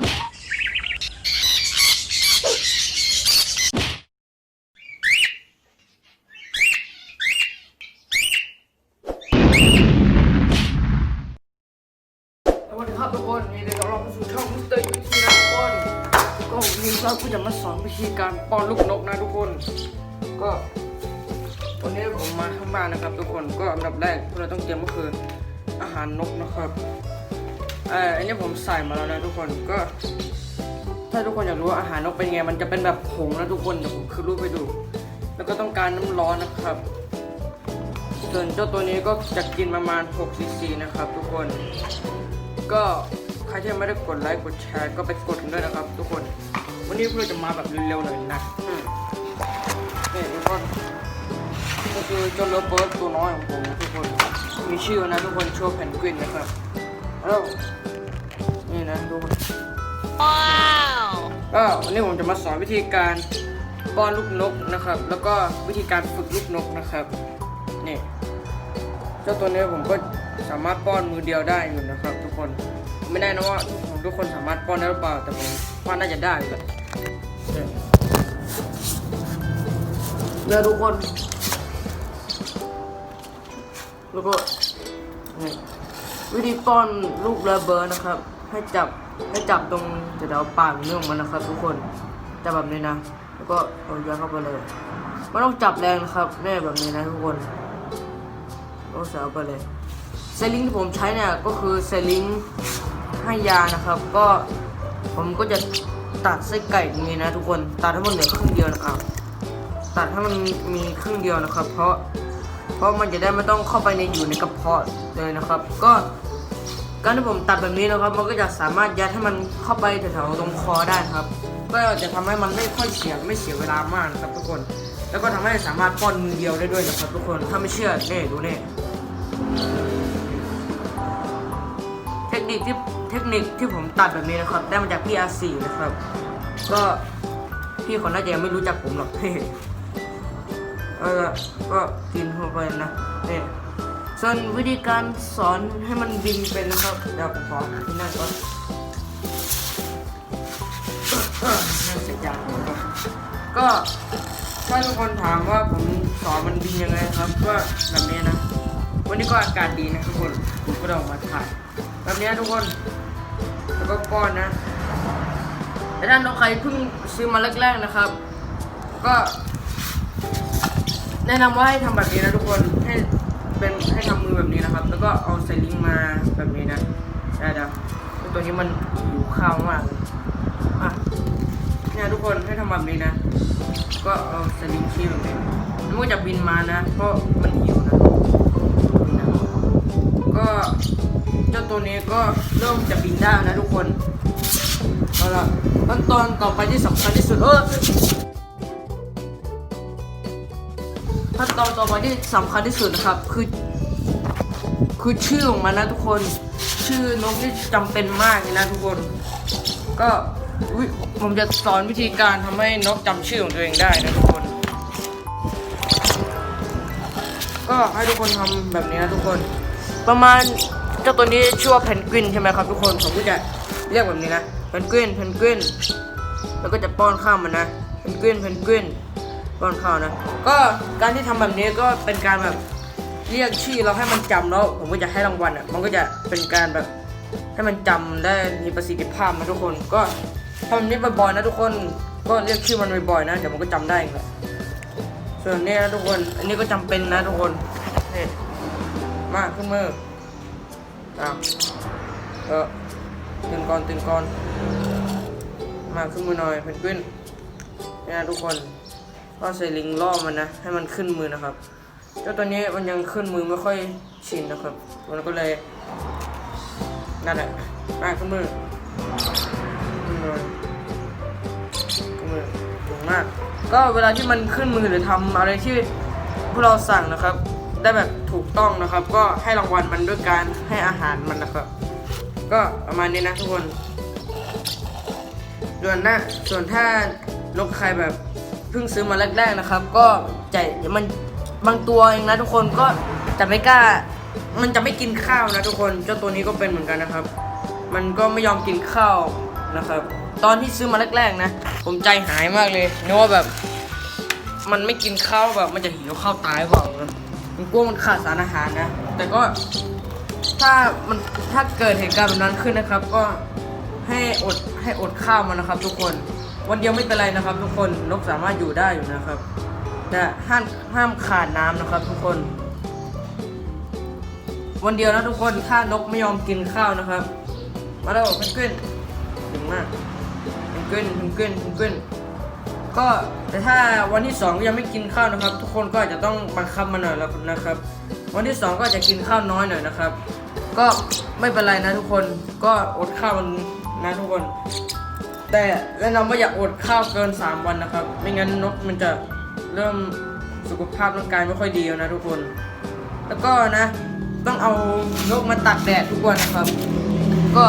สวัสดีครับทุกคนนี่เดี๋ยวเราไปสู่ช่องมิสเตอร์ยูซีนะทุกคนก็วันนี้เราก็จะมาสอนวิธีการป้อนลูกนกนะทุกคน ก็วันนี้ผมมาข้างบ้านนะครับ ทุกคนก็อันดับแรกที่เราต้องเตรียมก็คืออาหารนกนะครับ เอออันนี้ผมใส่มาแล้วนะทุกคนก็ ถ้าทุกคนอยากรู้ว่าอาหารนกเป็นไง มันจะเป็นแบบผงนะทุกคนเดี๋ยวผมคือรูปไปดู แล้วก็ต้องการน้ำร้อนนะครับ ส่วนเจ้าตัวนี้ก็จะกินประมาณ6ซีซีนะครับ ทุกคน ก็ใครที่ไม่ได้กดไลค์กดแชร์ก็ไปกดกันด้วยนะครับ ทุกคน วันนี้พวกเราจะมาแบบเร็วๆหน่อยนะนี่ทุกคนก็คือเจ้าเลิฟเบิร์ดตัวน้อยของผมทุกคน มีชื่อนะทุกคนชื่อแพนกวินนะครับแล้ว นี่นะทุกคนก็วันนี้ผมจะมาสอนวิธีการป้อนลูกนกนะครับ แล้วก็วิธีการฝึกลูกนกนะครับนี่เจ้าตัวนี้ผมก็สามารถป้อนมือเดียวได้อยู่นะครับ ทุกคนไม่แน่นะว่าทุกคนสามารถป้อนได้หรือเปล่าแต่ผมว่าน่าจะได้แหละนี่เนี่ยทุกคน แล้วก็นี่วิธีป้อนลูกระเบิดนะครับ ให้จับให้จับตรงแถวๆปากเนื้อของมันนะครับ ทุกคนจับแบบนี้นะ แล้วก็เอายัดเข้าไปเลยไม่ต้องจับแรงนะครับแน่แบบนี้นะทุกคนก็ใส่เอาไปเลยเซลิงที่ผมใช้เนี่ยก็คือเซลิงให้ยานะครับ ก็ผมก็จะตัดไส้ไก่ตรงนี้นะ ทุกคนตัดให้มันเหลือครึ่งเดียวนะครับตัดให้มันมีครึ่งเดียวนะครับ เพราะเพราะมันจะได้ไม่ต้องเข้าไปในอยู่ในกระเพาะเลยนะครับ ก็ การที่ผมตัดแบบนี้นะครับ มันก็จะสามารถยัดให้มันเข้าไปแถวๆตรงคอได้ครับ ก็จะทำให้มันไม่ค่อยเสียไม่เสียเวลามากนะครับทุกคน แล้วก็ทำให้สามารถป้อนมือเดียวได้ด้วยนะครับทุกคน ถ้าไม่เชื่อเน่ดูเน่เทคนิคที่เทคนิคที่ผมตัดแบบนี้นะครับ ได้มาจากพี่อาซีนะครับ ก็พี่คนน่าจะยังไม่รู้จักผมหรอกเออก็กินเข้าไปนะเนี่ ส่วนวิธีการสอนให้มันบินเป็นนะครับเดี๋ยวผมขอหาที่นั่งก่อนนั่งเสร็จยังผมก็ก็ถ้าทุกคนถามว่าผมสอนมันบินยังไงครับก็แบบนี้นะ วันนี้ก็อากาศดีนะทุกคนผมก็ได้ออกมาถ่ายแบบนี้ทุกคนแล้วก็ป้อนนะแต่ถ้าน้องใครเพิ่งซื้อมาแรกๆนะครับ ก็แนะนำว่าให้ทำแบบนี้นะทุกคน เอาไซลิงมาแบบนี้นะได้แล้วตัวนี้มันหิวข้าวมากเลยอะเนี่ยทุกคนให้ทำแบบนี้นะ ก็เอาไซลิงชี้แบบนี้แล้วมันก็จะบินมานะ เพราะมันหิวนะนะก็เจ้าตัวนี้ก็เริ่มจะบินได้นะทุกคนเอาละขั้นตอนต่อไปที่สำคัญที่สุดเออขั้นตอนต่อไปที่สำคัญที่สุดนะครับ คือ คือชื่อของมันนะทุกคน ชื่อนกที่จำเป็นมากเลยนะทุกคน ก็วิผมจะสอนวิธีการทำให้นกจำชื่อของตัวเองได้นะทุกคน ก็ให้ทุกคนทำแบบนี้นะทุกคน ประมาณเจ้าตัวนี้ชื่อว่าเพนกวินใช่ไหมครับทุกคนผมก็จะเรียกแบบนี้นะเพนกวินเพนกวินแล้วก็จะป้อนข้าวมันนะเพนกวินเพนกวินป้อนข้าวนะ ก็การที่ทำแบบนี้ก็เป็นการแบบ เรียกชื่อเราให้มันจำแล้วผมก็จะให้รางวัลอะมันก็จะเป็นการแบบให้มันจำได้มีประสิทธิภาพนะทุกคนก็ทำแบบนี้บ่อยๆนะทุกคนก็เรียกชื่อมันบ่อยๆนะเดี๋ยวมันก็จำได้เองแหละส่วนนี้นะทุกคน อันนี้ก็จำเป็นนะทุกคนนี่มาขึ้นมืออ้าวเออตื่นก่อนตื่นก่อนมาขึ้นมือหน่อยเพนกวินนี่นะทุกคนก็ใส่ลิงล่อมันนะให้มันขึ้นมือนะครับ เจ้าตัวนี้มันยังขึ้นมือไม่ค่อยชินนะครับ มันก็เลยนั่นแหละมาขึ้นมือขึ้นมือขึ้นมือถูกมาก ก็เวลาที่มันขึ้นมือหรือทำอะไรที่พวกเราสั่งนะครับ ได้แบบถูกต้องนะครับ ก็ให้รางวัลมันด้วยการให้อาหารมันนะครับ ก็ประมาณนี้นะทุกคนส่วนหน้าส่วนถ้านกใครแบบเพิ่งซื้อมาแรกๆนะครับ ก็จมัน บางตัวเองนะทุกคนก็จะไม่กล้า มันจะไม่กินข้าวนะทุกคน เจ้าตัวนี้ก็เป็นเหมือนกันนะครับ มันก็ไม่ยอมกินข้าวนะครับ ตอนที่ซื้อมาแรกๆนะ ผมใจหายมากเลยนึกว่าแบบ มันไม่กินข้าวแบบ มันจะหิวข้าวตายเปล่านะผมกลัวมันขาดสารอาหารนะ แต่ก็ถ้ามันถ้าเกิดเหตุการณ์แบบนั้นขึ้นนะครับ ก็ให้อดให้อดข้าวมันนะครับ ทุกคน วันเดียวไม่เป็นไรนะครับ ทุกคนนกสามารถอยู่ได้อยู่นะครับ ต่ห้ามห้ามขาดน้ำนะครับ ทุกคน วันเดียวนะทุกคนถ้านกไม่ยอมกินข้าวนะครับ มาแล้วเพนกวินถึงมากเพนกวินเพนกวินเพนกวินก็แต่ถ้าวันที่สองก็ยังไม่กินข้าวนะครับ ทุกคนก็อาจจะต้องบังคับมันหน่อยแล้วนะครับ วันที่สองก็จจะกินข้าวน้อยหน่อยนะครับ ก็ไม่เป็นไรนะทุกคนก็อดข้าวมันนะทุกคน แต่แนะนำว่าอย่าอดข้าวเกิน 3 วันนะครับ ไม่งั้นนกมันจะ เริ่มสุขภาพร่างกายไม่ค่อยดีแล้วนะทุกคน แล้วก็นะ ต้องเอานกมาตากแดดทุกวันนะครับ ก็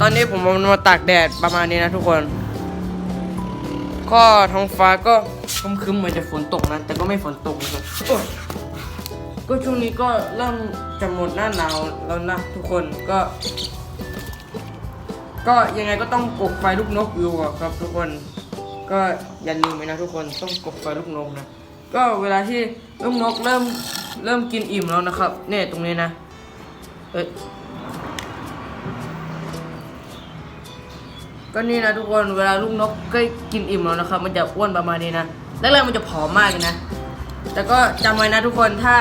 ตอนนี้ผมเอามันมาตากแดดประมาณนี้นะทุกคน ก็ท้องฟ้าก็ครึ้มๆเหมือนจะฝนตกนะ แต่ก็ไม่ฝนตกนะครับโอ้ยก็ช่วงนี้ก็เริ่มจะหมดหน้าหนาวแล้วนะทุกคนก็ ก็ยังไงก็ต้องกบไฟลูกนกอยู่อะครับทุกคน ก็อย่าลืมไว้นะทุกคนต้องกบไฟลูกนกนะ ก็เวลาที่ลูกนกเริ่มเริ่มกินอิ่มแล้วนะครับ เนี่ยตรงนี้นะเอ้ยก็นี่นะทุกคนเวลาลูกนกใกล้กินอิ่มแล้วนะครับ มันจะอ้วนประมาณนี้นะแรกๆมันจะผอมมากเลยนะ แต่ก็จำไว้นะทุกคนถ้า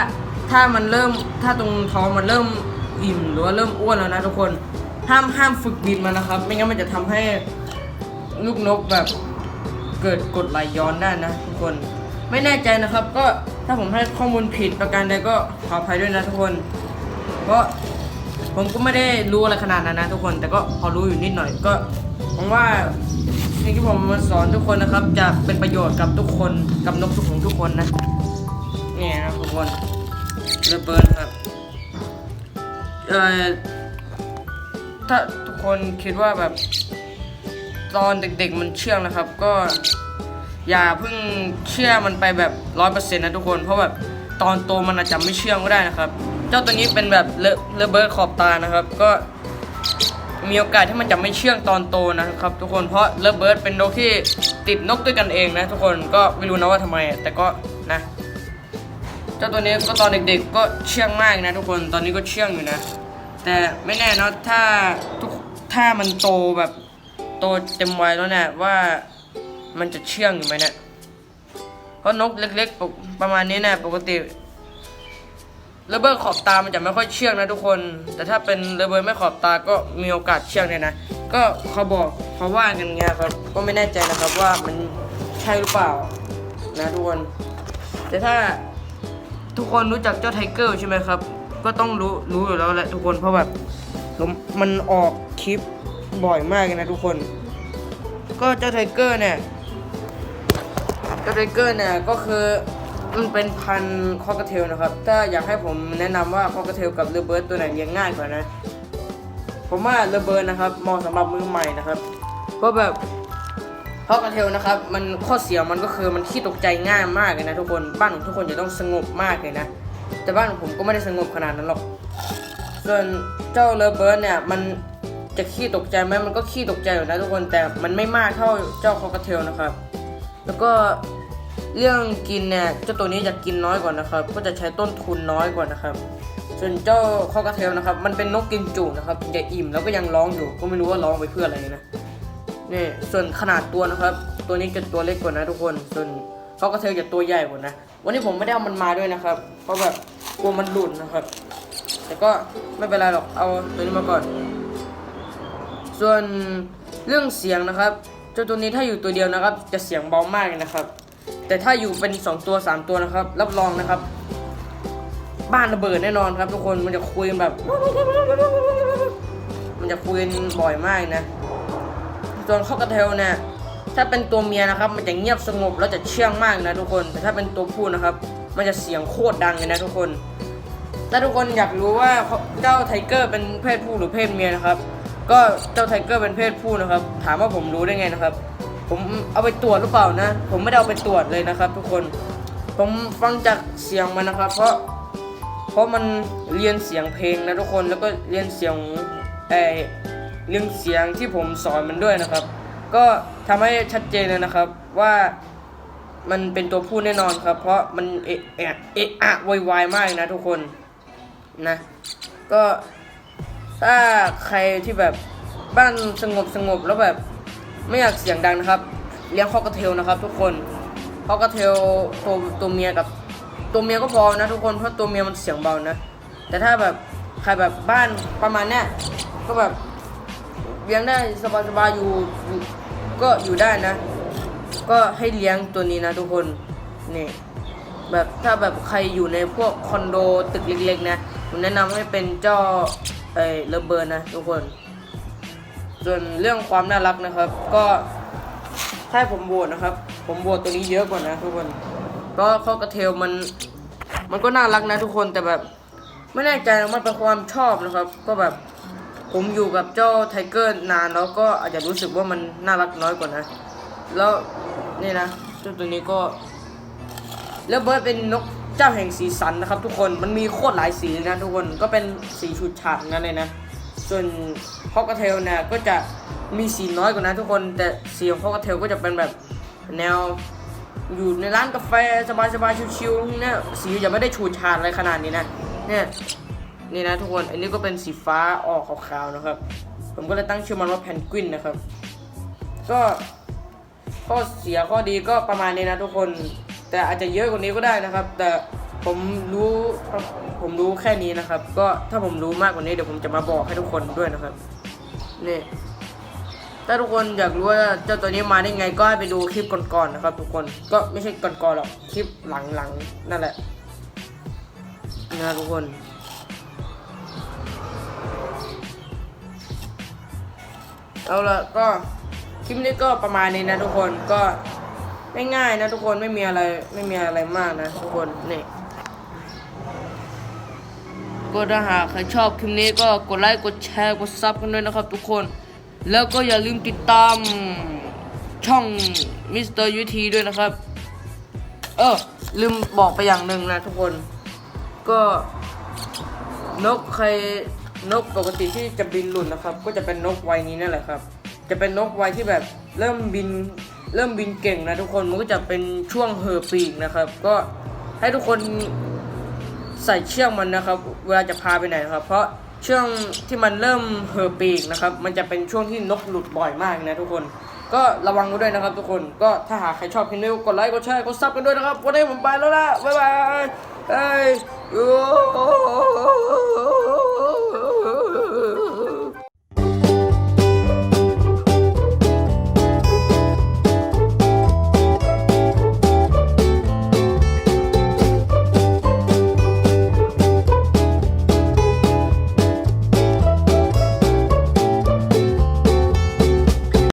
ถ้ามันเริ่มถ้าตรงท้องมันเริ่มอิ่มหรือว่าเริ่มอ้วนแล้วนะทุกคนห้ามห้ามฝึกบินมันนะครับ ไม่งั้นมันจะทำให้ลูกนกแบบ เกิดกดไหลย้อนได้นะทุกคน ไม่แน่ใจนะครับ ก็ถ้าผมให้ข้อมูลผิดประการใดก็ขออภัยด้วยนะทุกคนเพราะผมก็ไม่ได้รู้อะไรขนาดนั้นนะทุกคนแต่ก็พอรู้อยู่นิดหน่อยก็หวังว่าสิ่งที่ผมมาสอนทุกคนนะครับ จะเป็นประโยชน์กับทุกคนกับนกทุกของทุกคนนะนี่นะทุกคนเรือเบิร์นครับเอ่อถ้าทุกคนคิดว่าแบบ ตอนเด็กๆมันเชื่องนะครับ ก็อย่าเพิ่งเชื่อมันไปแบบร้อยเปอร์เซ็นต์นะทุกคน เพราะแบบตอนโตมันอาจจะไม่เชื่องก็ได้นะครับ เจ้าตัวนี้เป็นแบบเลอะเลอะเบิร์ดขอบตานะครับ ก็มีโอกาสที่มันจะไม่เชื่องตอนโตนะครับ ทุกคนเพราะเลอะเบิร์ดเป็นนกที่ติดนกด้วยกันเองนะ ทุกคนก็ไม่รู้นะว่าทำไม แต่ก็นะเจ้าตัวนี้ก็ตอนเด็กๆ ก็เชื่องมากนะ ทุกคนตอนนี้ก็เชื่องอยู่นะ แต่ไม่แน่นะถ้าทุกถ้ามันโตแบบ โตเต็มวัยแล้วเนี่ยว่ามันจะเชื่องอยู่ไหมเนี่ยเพราะนกเล็กๆปกประมาณนี้เนี่ยปกติเลเบอร์ขอบตา มันจะไม่ค่อยเชื่องนะทุกคน แต่ถ้าเป็นเลเบอร์ไม่ขอบตาก็มีโอกาสเชื่องเนี่ยนะ ก็เขาบอกเขาว่ากันเงี้ยครับ ก็ไม่แน่ใจนะครับว่ามันใช่หรือเปล่านะทุกคน แต่ถ้าทุกคนรู้จักเจ้าไทเกอร์ใช่ไหมครับ ก็ต้องรู้รู้อยู่แล้วแหละทุกคน เพราะแบบมันออกคลิป บ่อยมากเลยนะทุกคน ก็เจ้าไทเกอร์เนี่ย เจ้าไทเกอร์เนี่ยก็คือมันเป็นพันธุ์คอกเทลนะครับ ถ้าอยากให้ผมแนะนำว่าคอกเทลกับเรเบิร์ตตัวไหนเลี้ยงง่ายกว่านะ ผมว่าเรเบิร์ตนะครับเหมาะสำหรับมือใหม่นะครับ เพราะแบบเพราะกระเทลนะครับมันข้อเสียมันก็คือมันขี้ตกใจง่ายมากเลยนะทุกคนบ้านของทุกคนจะต้องสงบมากเลยนะ แต่บ้านของผมก็ไม่ได้สงบขนาดนั้นหรอก ส่วนเจ้าเลเบิร์ดเนี่ยมัน จะขี้ตกใจไหมมันก็ขี้ตกใจอยู่นะทุกคนแต่มันไม่มากเท่าเจ้าคอกระเทลนะครับ แล้วก็เรื่องกินเนี่ยเจ้าตัวนี้จะกินน้อยกว่านะครับ ก็จะใช้ต้นทุนน้อยกว่านะครับ ส่วนเจ้าคอกระเทลนะครับ มันเป็นนกกินจุนะครับจะอิ่มแล้วก็ยังร้องอยู่ ก็ไม่รู้ว่าร้องไปเพื่ออะไรนะนี่ส่วนขนาดตัวนะครับ ตัวนี้จะตัวเล็กกว่านะทุกคนส่วนเขาก็เทลจะตัวใหญ่กว่านะ วันนี้ผมไม่ได้เอามันมาด้วยนะครับ เพราะแบบกลัวมันหลุดนะครับ แต่ก็ไม่เป็นไรหรอกเอาตัวนี้มาก่อน ส่วนเรื่องเสียงนะครับเจ้าตัวนี้ถ้าอยู่ตัวเดียวนะครับ จะเสียงเบามากนะครับ แต่ถ้าอยู่เป็นสองตัวสามตัวนะครับ รับรองนะครับ บ้านระเบิดแน่นอนครับทุกคนมันจะคุยแบบ มันจะคุยบ่อยมากนะส่วนข้อกระเทลเนี่ยถ้าเป็นตัวเมียนะครับ มันจะเงียบสงบแล้วจะเชื่องมากนะทุกคน แต่ถ้าเป็นตัวผู้นะครับ มันจะเสียงโคตรดังเลยนะทุกคนถ้าทุกคนอยากรู้ว่าเจ้าไทเกอร์เป็นเพศผู้หรือเพศเมียนะครับ ก็เจ้าไทเกอร์เป็นเพศผู้นะครับ ถามว่าผมรู้ได้ไงนะครับ ผมเอาไปตรวจหรือเปล่านะ ผมไม่ได้เอาไปตรวจเลยนะครับ ทุกคน ผมฟังจากเสียงมันนะครับ เพราะ เพราะมันเรียนเสียงเพลงนะทุกคน แล้วก็เรียนเสียงไอเรื่องเสียงที่ผมสอนมันด้วยนะครับ ก็ทำให้ชัดเจนเลยนะครับว่ามันเป็นตัวผู้แน่นอนครับ เพราะมันเอะเอะเอะอะโวยวายมากนะทุกคนนะ ก็ ถ้าใครที่แบบบ้านสงบสงบแล้วแบบไม่อยากเสียงดังนะครับ เลี้ยงคอกระเทลนะครับ ทุกคนคอกระเทลตัวตัวเมียกับตัวเมียก็พอนะทุกคนเพราะตัวเมียมันเสียงเบานะ แต่ถ้าแบบใครแบบบ้านประมาณเนี้ยก็แบบเลี้ยงได้สบายๆอยู่อยู่ก็อยู่ได้นะ ก็ให้เลี้ยงตัวนี้นะทุกคนนี่แบบถ้าแบบใครอยู่ในพวกคอนโดตึกเล็กๆนะผมแนะนำให้เป็นเจ้า ไอ้เลเบิร์นนะทุกคน ส่วนเรื่องความน่ารักนะครับ ก็ถ้าผมโหวตนะครับ ผมโหวตตัวนี้เยอะกว่านะทุกคนก็ข้อกระเทลมัน มันก็น่ารักนะทุกคนแต่แบบ ไม่แน่ใจนะมันเป็นความชอบนะครับ ก็แบบผมอยู่กับเจ้าไทเกอร์นานแล้วก็อาจจะรู้สึกว่ามันน่ารักน้อยกว่านะ แล้วนี่นะตัวนี้ก็แล้วเบิร์ดเป็นนก เจ้าแห่งสีสันนะครับ ทุกคนมันมีโคตรหลายสีนะทุกคนก็เป็นสีฉูดฉาดงั้นเลยนะ ส่วนฮอกเทลเนี่ยก็จะมีสีน้อยกว่านะทุกคนแต่สีของฮอกเทลก็จะเป็นแบบแนวอยู่ในร้านกาแฟสบายๆชิวๆเนี่ยสีจะไม่ได้ฉูดฉาดอะไรขนาดนี้นะเนี่ยนี่นะทุกคนอันนี้ก็เป็นสีฟ้าออกขาวๆนะครับ ผมก็เลยตั้งชื่อมันว่าแพนกวินนะครับ ก็ข้อเสียข้อดีก็ประมาณนี้นะทุกคน แต่อาจจะเยอะกว่านี้ก็ได้นะครับ แต่ผมรู้ผมรู้แค่นี้นะครับ ก็ถ้าผมรู้มากกว่านี้เดี๋ยวผมจะมาบอกให้ทุกคนด้วยนะครับนี่ถ้าทุกคนอยากรู้ว่าเจ้าตัวนี้มาได้ไงก็ไปดูคลิปก่อนๆนะครับ ทุกคนก็ไม่ใช่ก่อนๆหรอกคลิปหลังๆนั่นแหละนะทุกคนเอาละก็คลิปนี้ก็ประมาณนี้นะทุกคนก็ ง่ายๆนะทุกคนไม่มีอะไรไม่มีอะไรมากนะทุกคนนี่ก็ถ้าหากใครชอบคลิปนี้ก็กดไลค์กดแชร์กดซับกันด้วยนะครับ ทุกคน แล้วก็อย่าลืมติดตามช่องมิสเตอร์ยูทีด้วยนะครับ เออ ลืมบอกไปอย่างหนึ่งนะทุกคน ก็นกใครนกปกติที่จะบินหลุดนะครับ ก็จะเป็นนกวัยนี้นั่นแหละครับ จะเป็นนกวัยที่แบบเริ่มบิน เริ่มบินเก่งนะทุกคนมันก็จะเป็นช่วงเห่อปีกนะครับ ก็ให้ทุกคนใส่เชือกมันนะครับ เวลาจะพาไปไหนนะครับ เพราะช่วงที่มันเริ่มเห่อปีกนะครับ มันจะเป็นช่วงที่นกหลุดบ่อยมากนะทุกคน ก็ระวังกันด้วยนะครับ ทุกคนก็ถ้าหากใครชอบคลิปนี้กดไลค์กดแชร์กดซับกันด้วยนะครับวันนี้ผมไปแล้วล่ะบ๊ายบายเอ้ย